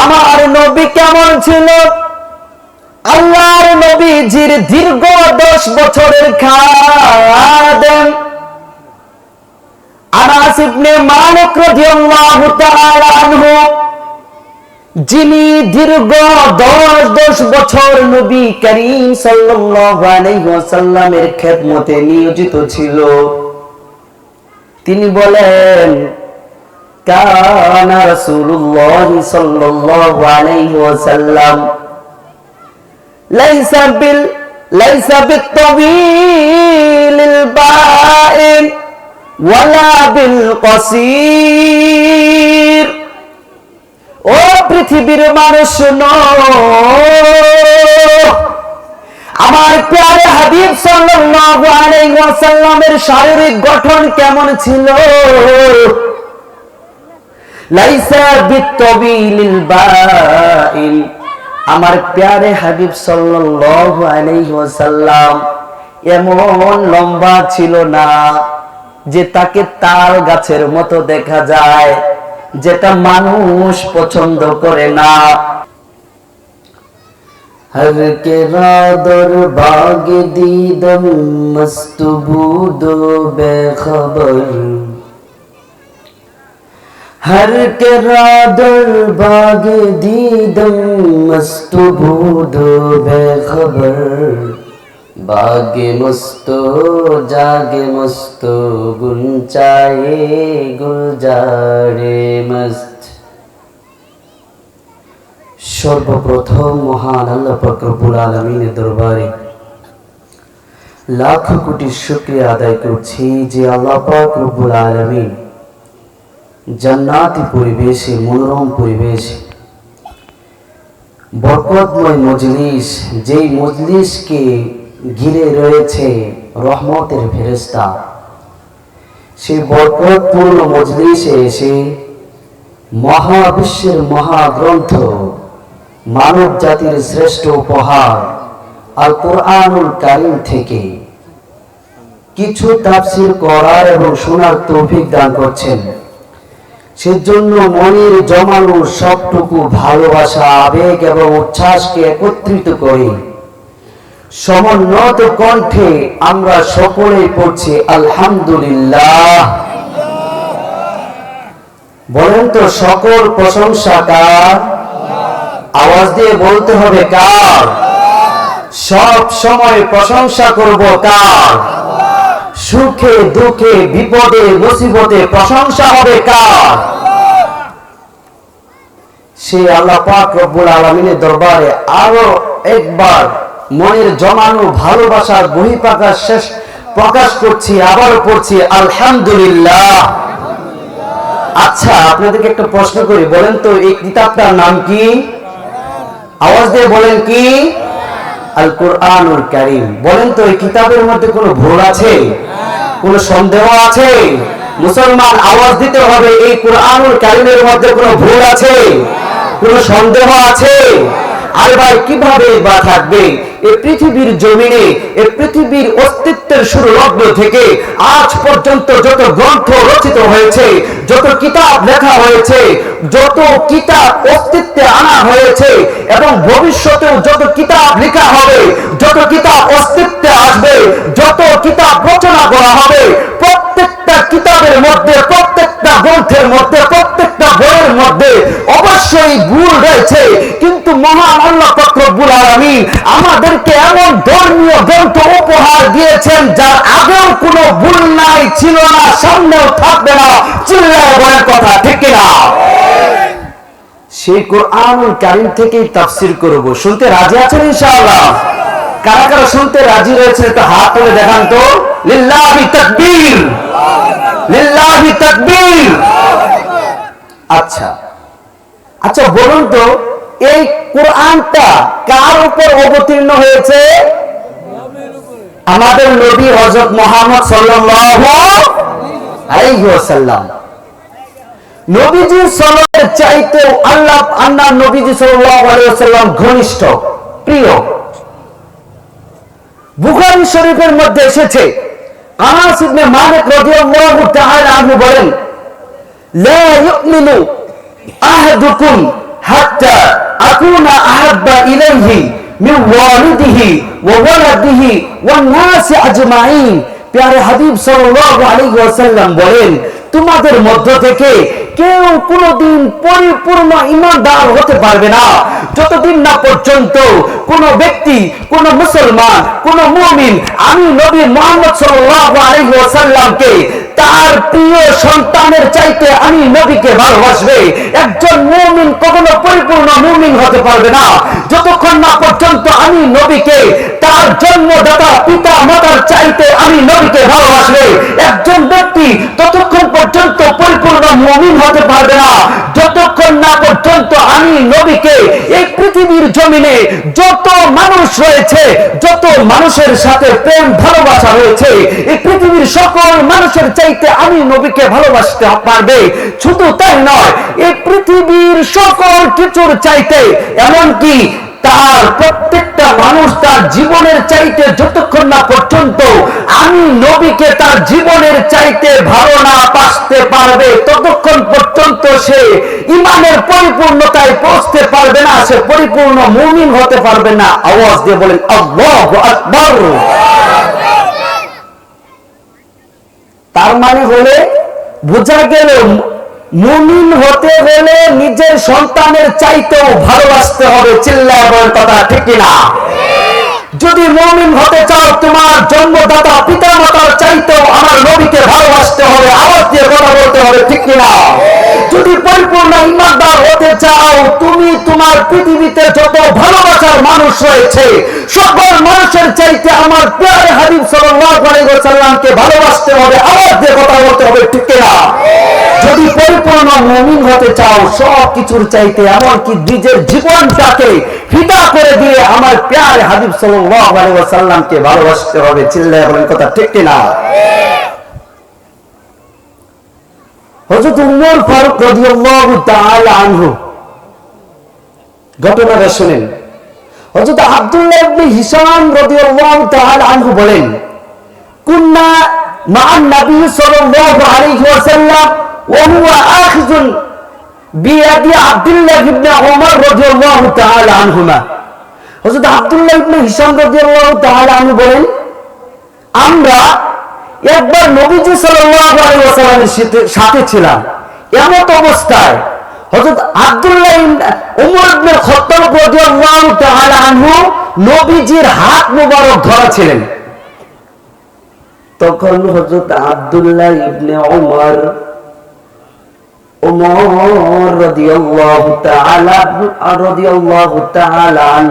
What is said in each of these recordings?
আমার নবী কেমন ছিল? আল্লাহর নবীজির দীর্ঘ দশ বছরের খাদেম। যিনি দীর্ঘ দশ দশ বছর নবী করিম সাল্লাল্লাহু খেদমতে নিয়োজিত ছিল। তিনি বলেন কানা রাসূলুল্লাহ সাল্লাল্লাহু আলাইহি ওয়াসাল্লাম। লাইসা বিল, লাইসা বিত-তাওয়িলিল বাইন ওয়ালা বিল কসির। ও পৃথিবীর মানুষ আমার প্যারে হাবিব সাল্লাল্লাহু আলাইহি ওয়াসাল্লামের শারীরিক গঠন কেমন ছিল? লাইসা আমার প্যারে হাবিব সাল্লাল্লাহু আলাইহি এমন লম্বা ছিল না যে তাকে তাল গাছের মতো দেখা যায়, যেটা মানুষ পছন্দ করে না। হর কে রাদর বাগ দিদম মস্তবুদ বেখবর। हर के रादर बाग दीदम मस्त बूदो बेखबर बागे मस्तो जागे मस्तो गुंचाए गुलजारे मस्त সর্বপ্রথম মহান আল্লাহ ফকরবুল আলমিনের দরবারে লাখ কোটি শুক্রিয়া আদায় করছি যে আল্লাহ পাক রব্বুল আলমিন জান্নাতি পরিবেশে, মনোরম পরিবেশে। বরকতময় মজলিস, যেই মজলিসকে ঘিরে রয়েছে রহমতের ফেরেস্তা সেই বরকতপূর্ণ মজলিসে এসে মহাবিশ্বের মহাগ্রন্থ মানব জাতির শ্রেষ্ঠ উপহার আল কোরআনুল কারিম থেকে কিছু তাফসির করার এবং শোনার তৌফিক দান করছেন। সেজন্য মনের জমানো সবটুকু ভালোবাসা, আবেগ এবং উচ্ছ্বাসকে একত্রিত করে সমুন্নত কণ্ঠে আমরা সকলেই পড়ছি, আলহামদুলিল্লাহ। বলেন তো, সকল প্রশংসা কার? আওয়াজ দিয়ে বলতে হবে, কার? সব সময় প্রশংসা করব কার? সুখে, দুঃখে, বিপদে, মুসিবতে প্রশংসা হবে কার? সে আল্লাহ পাক রব্বুল আলমিনের দরবারে আরও একবার মনের জমানো ভালোবাসার বহিঃপ্রকাশ শেষ প্রকাশ করছি আবারও পড়ছি, আলহামদুলিল্লাহ। আচ্ছা আপনাদেরকে একটা প্রশ্ন করি, বলেন তো, এই কিতাবটার নাম কি? আওয়াজ দিয়ে বলেন কি? আল কোরআনুল কারীম। বলেন তো, এই কিতাবের মধ্যে কোনো ভুল আছে? কোনো সন্দেহ আছে? মুসলমান আওয়াজ দিতে হবে, এই কোরআনুল কারীমের মধ্যে কোনো ভুল আছে? কোনো সন্দেহ আছে? আরে ভাই, কীভাবে বা থাকবে? এই পৃথিবীর জমিনে এই পৃথিবীর অস্তিত্বের শুরু লগ্ন থেকে আজ পর্যন্ত যত গ্রন্থ রচিত হয়েছে, যত কিতাব লেখা হয়েছে, যত কিতাব অস্তিত্বে আনা হয়েছে, এবং ভবিষ্যতেও যত কিতাব লেখা হবে, যত কিতাব অস্তিত্বে আসবে, যত কিতাব রচনা করা হবে, প্রত্যেকটা কিতাবের মধ্যে, প্রত্যেকটা গ্রন্থের মধ্যে প্রত্যেকটা বইয়ের মধ্যে অবশ্যই ভুল রয়েছে, কিন্তু মহান আল্লাহ ফকরবুল আলামিন আমাদেরকে এমন ধর্মীয় গ্রন্থ উপহার দিয়েছেন, যার আগেও কোনো ভুল নাই, ছিল না, সামনেও থাকবে না, চিল্লায় বলেন কথা ঠিক কিনা? সেই কোরআনুল কারিম থেকেই তাফসির করব। শুনতে রাজি আছেন ইনশাআল্লাহ? কারা কারা শুনতে রাজি রয়েছে তো হাত তুলে দেখান তো? লিল্লাহি তাকবীর! লিল্লাহি তাকবীর! আচ্ছা। আচ্ছা বলুন তো, এই কোরআনটা কার উপর অবতীর্ণ হয়েছে? আমাদের নবী হযরত মুহাম্মদ ওয়াসাল্লাম। নবীজি চাইতেও আল্লাহ আল্লাহ নবীজি ওয়াসাল্লাম ঘনিষ্ঠ, প্রিয়। বুখারী শরীফের মধ্যে এসেছে, আনাস ইবনে মালিক রাদিয়াল্লাহু তাআলা আনহু বলেন আহাদুকুম হাত্তা আকুনা আহাব্বা ইলাইহি মিন ওয়ালিদিহি ওয়া ওয়ালাদিহি ওয়ান নাসি আজমাইন প্যারে হাবিব সাল্লাল্লাহু আলাইহি ওয়াসাল্লাম বলেন, তোমাদের মধ্য থেকে কেউ কোনোদিন পরিপূর্ণ ইমানদার হতে পারবে না। যতদিন না পর্যন্ত কোন ব্যক্তি, কোন মুসলমান, কোন মুমিন, আমি নবী মোহাম্মদ সাল্লাল্লাহু আলাইহি ওয়াসাল্লামকে, তার প্রিয় সন্তানের চাইতে আমি নবীকে ভালোবাসবে। একজন মুমিন কখনো পরিপূর্ণ মুমিন হতে পারবে না। যতক্ষণ না পর্যন্ত আমি নবীকে, তার জন্মদাতা পিতা মাতার চাইতে আমি নবীকে ভালোবাসবে, একজন ব্যক্তি পরিপূর্ণ মুমিন হতে পারবে না। যতক্ষণ না পর্যন্ত আমি নবীকে এই পৃথিবীর জমিনে যত মানুষ রয়েছে, যত মানুষের সাথে প্রেম, ভালোবাসা রয়েছে, এই পৃথিবীর সকল মানুষের চাইতে আমি নবীকে ভালোবাসতে পারবে। শুধু তাই নয়, এই পৃথিবীর সকল কিছুর চাইতে এমনকি তার প্রত্যেকটা মানুষ তার জীবনের চাইতে যতক্ষণ না পর্যন্ত আমি নবীকে তার জীবনের চাইতে ভালো না বাঁচতে পারবে, ততক্ষণ পর্যন্ত সে ইমানের পরিপূর্ণতায় পৌঁছতে পারবে না, সে পরিপূর্ণ মুমিন হতে পারবে না। আওয়াজ দিয়ে বলেন আকবার। তার মানে হলে, বোঝা গেল মুমিন হতে গেলে নিজের সন্তানের চাইতেও ভালোবাসতে হবে, চিল্লায় বল কথা ঠিক না যদি মুমিন হতে চাও, তোমার জন্মদাতা পিতা মাতার চাইতেও আমার নবীকে ভালোবাসতে হবে, আওয়াজ দিয়ে কথা বলতে হবে ঠিক কিনা? যদি পরিপূর্ণ ইমানদার হতে চাও, তুমি তোমার পৃথিবীতে যত ভালোবাসার মানুষ রয়েছে, সকল মানুষের চাইতে আমার প্রিয় হাবিব সাল্লাল্লাহু আলাইহি ভালোবাসতে হবে আওয়াজ দিয়ে কথা বলতে হবে, ঠিক কিনা? যদি পরিপূর্ণ মুমিন হতে চাও, সব কিছুর চাইতে এমনকি নিজের জীবনটাকে ফিদা করে দিয়ে আমার প্যার হাবিব সাল্লাল্লাহু আলাইহি ওয়াসাল্লামকে ভালোবাসতে হবে, চিল্লায় বলেন কথা ঠিক কিনা? হজরত উমর ফারুক রাদিয়াল্লাহু তাআলা আনহু। ঘটনাটা শুনেন। হজরত আব্দুল্লাহ ইবনে হিশাম রাদিয়াল্লাহু তাআলা আনহু বলেন, কুননা মা'আন নবী সাল্লাল্লাহু আলাইহি ওয়াসাল্লাম ওয়া হুয়া আখিজুন বিয়াদি আব্দুল্লাহ ইবনে ওমর রাদিয়াল্লাহু তাআলা আনহুমা। হজরত আব্দুল্লাহ ইবনে হিশাম রাদিয়াল্লাহু তাআলা আনহু বলেন, আমরা একবার নবীজি ওয়াসাল্লামের সাথে- ছিলাম। এমত অবস্থায় হযরত আব্দুল্লাহ নবীজির হাত মোবারক ধরা ছিলেন তখন হযরত আব্দুল্লাহ ইবনে ওমর ওমর রাদিয়াল্লাহু তাআলা রাদিয়াল্লাহু তাআলা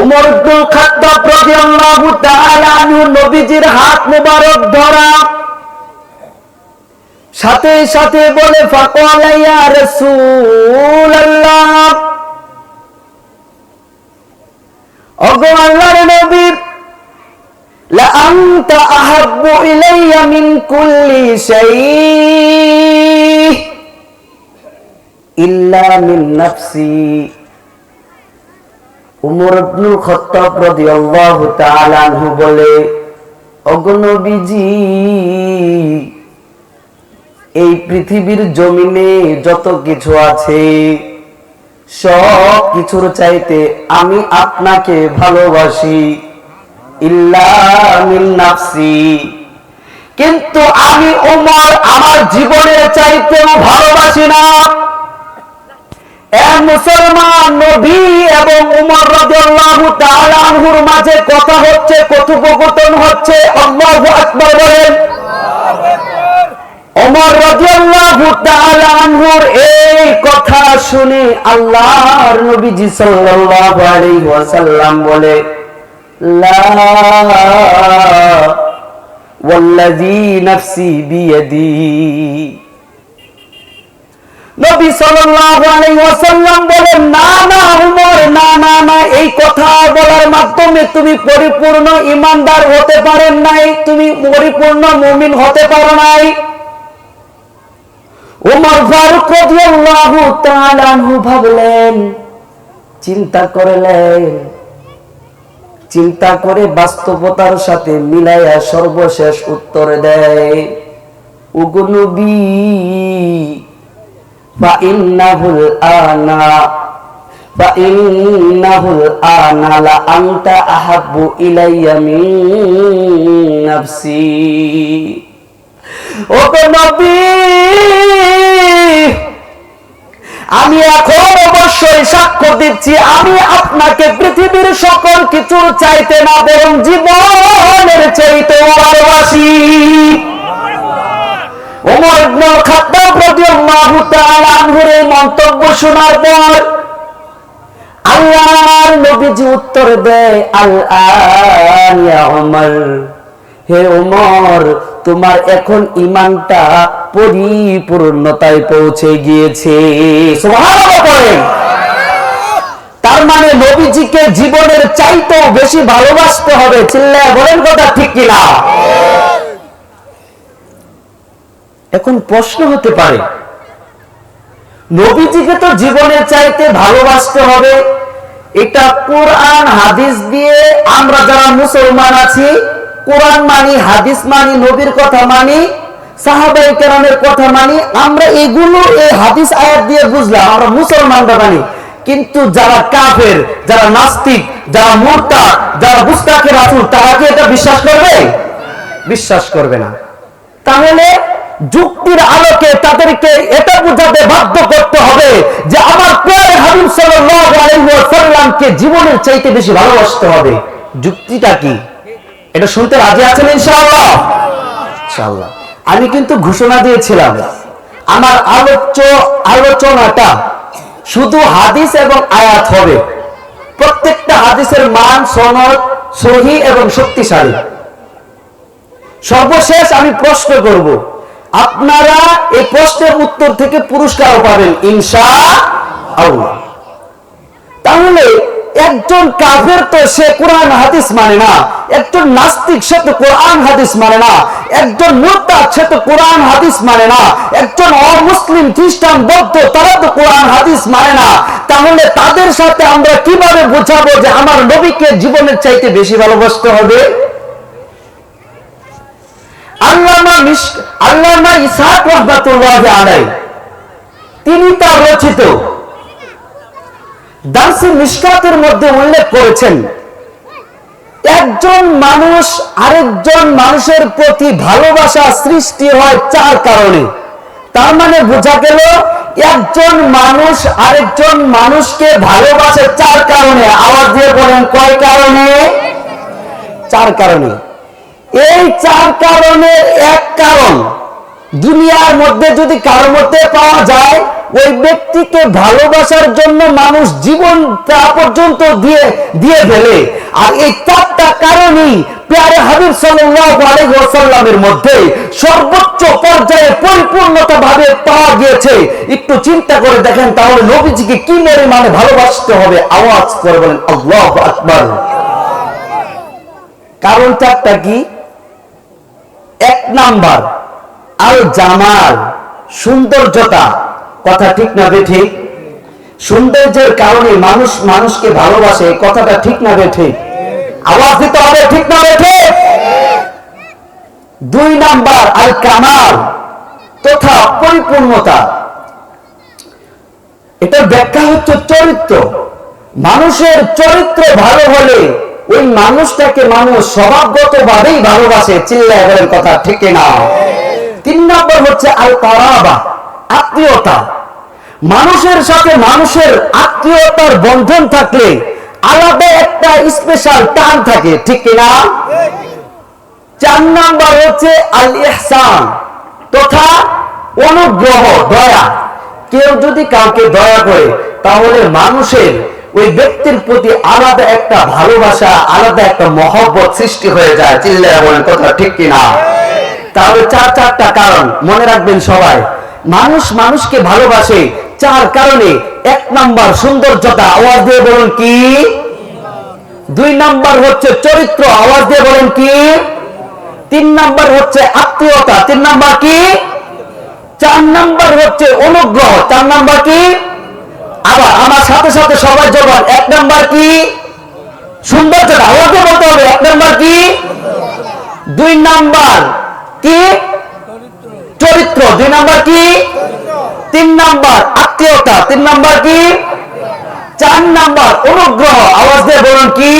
ওমর ইবনুল খাত্তাব রাদিয়াল্লাহু তাআলা আনহু নবীজির হাত মোবারক ধরা। সাথে সাথে বলে, ফাকালা ইয়া রাসূলুল্লাহ। ওগো আল্লাহর নবী লা আনতা আহাব্বু ইলাইয়া মিন কুল্লি শাই ইল্লা মিন নাফসি। উমর এই পৃথিবীর জমিনে যত কিছু আছে, সব কিছুর চাইতে আমি আপনাকে ভালোবাসি। নাফসি। কিন্তু আমি ওমর আমার জীবনের চাইতেও ভালোবাসি না। মুসলমান নবী এবং উমর রাদিয়াল্লাহু তাআলা মাঝে কথা হচ্ছে, কথোপকথন হচ্ছে। আল্লাহু আকবার বলেন। ওমর রাদিয়াল্লাহু তাআলা এই কথা শুনে আল্লাহর নবীজি সাল্লাল্লাহু আলাইহি ওয়াসাল্লাম বলে, লা ওয়াল্লাযী নাফসি বিয়াদি। নবী সাল্লাল্লাহু আলাইহি ওয়াসাল্লাম বলেন, না না, উমর, না না না, এই কথা বলার মাধ্যমে তুমি পরিপূর্ণ ইমানদার হতে পারেন নাই, তুমি পরিপূর্ণ মুমিন হতে পারো নাই। উমর ফারুক রাদিয়াল্লাহু তাআলা ভাবলেন, চিন্তা করলেন, চিন্তা করে বাস্তবতার সাথে মিলাইয়া সর্বশেষ উত্তর দেয় ওগো নবী فإنه الآن فإنه الآن لأنت أحب إلي من نفسي ওকে নবী আমি এখন অবশ্যই সাক্ষ্য দিচ্ছি আমি আপনাকে পৃথিবীর সকল কিছু চাইতে না বরং জীবনের চাইতে ভালোবাসি ওমর ইবনুল খাত্তাব রাদিয়াল্লাহু তাআলা আনহুর মন্তব্য শোনার পর আল্লাহর নবীজি উত্তর দেয় আল হে ওমর তোমার এখন ইমানটা পরিপূর্ণতায় পৌঁছে গিয়েছে। তার মানে নবীজিকে জীবনের চাইতেও বেশি ভালোবাসতে হবে। চিল্লায় বলেন কথা ঠিক কিনা? এখন প্রশ্ন হতে পারে নবীজিকে তো জীবনের চাইতে ভালোবাসতে হবে। এটা কোরআন, হাদিস দিয়ে আমরা যারা মুসলমান আছি, কোরআন মানি, হাদিস মানি, নবীর কথা মানি কথা মানি, আমরা এগুলো এই হাদিস আয়াত দিয়ে বুঝলাম, আমরা মুসলমানরা মানি কিন্তু যারা কাফের, যারা নাস্তিক, যারা মূর্তা, যারা বুস্তাকে রাসুল, তারা কি এটা বিশ্বাস করবে? বিশ্বাস করবে না। তাহলে যুক্তির আলোকে তাদেরকে এটা বোঝাতে বাধ্য করতে হবে যে আমার প্রিয় হাবিব ওয়াসাল্লামকে জীবনের চাইতে বেশি ভালোবাসতে হবে। যুক্তিটা কি? এটা শুনতে রাজি আছেন ইনশাআল্লাহ। আমি কিন্তু ঘোষণা দিয়েছিলাম, আমার আলোচ্য আলোচনাটা শুধু হাদিস এবং আয়াত হবে। প্রত্যেকটা হাদিসের মান, সনদ, সহি এবং শক্তিশালী। সর্বশেষ আমি প্রশ্ন করব আপনারা এই প্রশ্নের উত্তর থেকে পুরস্কার পাবেন আল্লাহ তাহলে একজন কাফের তো সে কোরআন, হাদিস মানে না। একজন নাস্তিক সে তো কোরআন, হাদিস মানে না। একজন মুরতাদ সে তো কোরআন, হাদিস মানে না। একজন অমুসলিম, খ্রিস্টান, বৌদ্ধ, তারা তো কোরআন, হাদিস মানে না। তাহলে তাদের সাথে আমরা কীভাবে বোঝাবো যে আমার নবীকে জীবনের চাইতে বেশি ভালোবাসতে হবে? মানুষ আরেকজন মানুষের প্রতি ভালোবাসা সৃষ্টি হয় চার কারণে। তার মানে বোঝা গেল, একজন মানুষ আরেকজন মানুষকে ভালোবাসে চার কারণে। আওয়াজ দিয়ে বলেন, কয় কারণে? চার কারণে। এই চার কারণের এক কারণ। দুনিয়ার মধ্যে যদি কারোর মধ্যে পাওয়া যায়, ওই ব্যক্তিকে ভালোবাসার জন্য মানুষ জীবন তা পর্যন্ত দিয়ে দিয়ে ফেলে। আর এই চারটা কারণই পেয়ারে হাবিব ওয়াসাল্লামের মধ্যে সর্বোচ্চ পর্যায়ে পরিপূর্ণতা ভাবে পাওয়া গিয়েছে। একটু চিন্তা করে দেখেন, তাহলে নবীজিকে কি মেরে মানে ভালোবাসতে হবে? আওয়াজ করে বলেন, আল্লাহু আকবার। কারণ চারটা কি? এক নাম্বার। আল জামাল, সৌন্দর্যতা। কথা ঠিক না ঠিক সৌন্দর্যের কারণে মানুষ মানুষকে ভালোবাসে, কথাটা ঠিক না ঠিক আওয়াজ দিতে হবে, ঠিক না দুই নাম্বার কামাল, তথা পরিপূর্ণতা। এটার ব্যাখ্যা হচ্ছে চরিত্র। মানুষের চরিত্র ভালো হলে ওই মানুষটাকে মানুষ স্বভাবগত ভাবেই ভালোবাসে, চিল্লায় বলেন কথা ঠিক না তিন নম্বর হচ্ছে আল কারাবা আত্মীয়তা। মানুষের সাথে মানুষের আত্মীয়তার বন্ধন থাকলে আলাদা একটা স্পেশাল টান থাকে, ঠিক না চার নাম্বার হচ্ছে আল ইহসান তথা অনুগ্রহ, দয়া। কেউ যদি কাউকে দয়া করে, তাহলে মানুষের ওই ব্যক্তির প্রতি আলাদা একটা ভালোবাসা, আলাদা একটা মহব্বত সৃষ্টি হয়ে যায়। চিল্লায় বলেন কথা ঠিক কিনা? তাহলে চার চারটা কারণ। মনে রাখবেন সবাই, মানুষ মানুষকে ভালোবাসে চার কারণে। এক নাম্বার সৌন্দর্যতা, আওয়াজ দিয়ে বলুন কি? দুই নাম্বার হচ্ছে চরিত্র, আওয়াজ দিয়ে বলেন কি? তিন নাম্বার হচ্ছে আত্মীয়তা, তিন নাম্বার কি? চার নাম্বার হচ্ছে অনুগ্রহ, চার নাম্বার কি? আবার আমার সাথে সাথে সবাই জবান, এক নাম্বার কি? সৌন্দর্যটা আওয়াজে বলতে হবে, এক নাম্বার কি? দুই নাম্বার কি? চরিত্র। দুই নাম্বার কি? তিন নাম্বার আত্মীয়তা। তিন নাম্বার কি? চার নাম্বার অনুগ্রহ। আওয়াজ দিয়ে বলুন কি?